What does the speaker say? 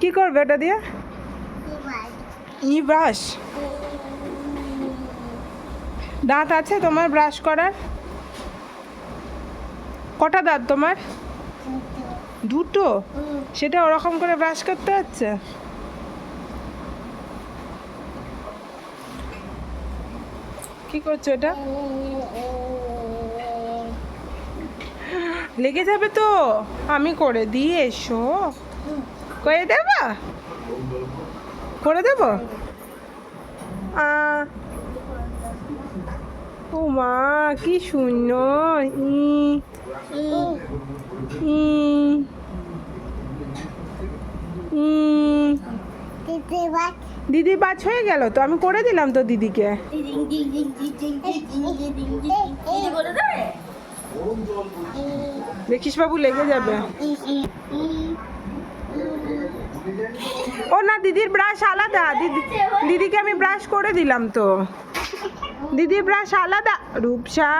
কি করবে ওটা দিয়ে? ই ব্রাশ দাঁত আছে তোমার ব্রাশ করার? কটা দাঁত তোমার? দুটো? সেটা ওরকম করে ব্রাশ করতে হচ্ছে? কি করছ এটা? লেগে যাবে তো? আমি করে দিয়ে এসো। করে দেবা? করে দেব? ও মা কি শূন্য ই। দিদি বাজ হয়ে গেল তো? আমি করে দিলাম তো দিদিকে। দেখিস বাবু, লেগে যাবে। ও না, দিদির ব্রাশ আলাদা। দিদি দিদিকে আমি ব্রাশ করে দিলাম তো। দিদির ব্রাশ আলাদা। রূপসা।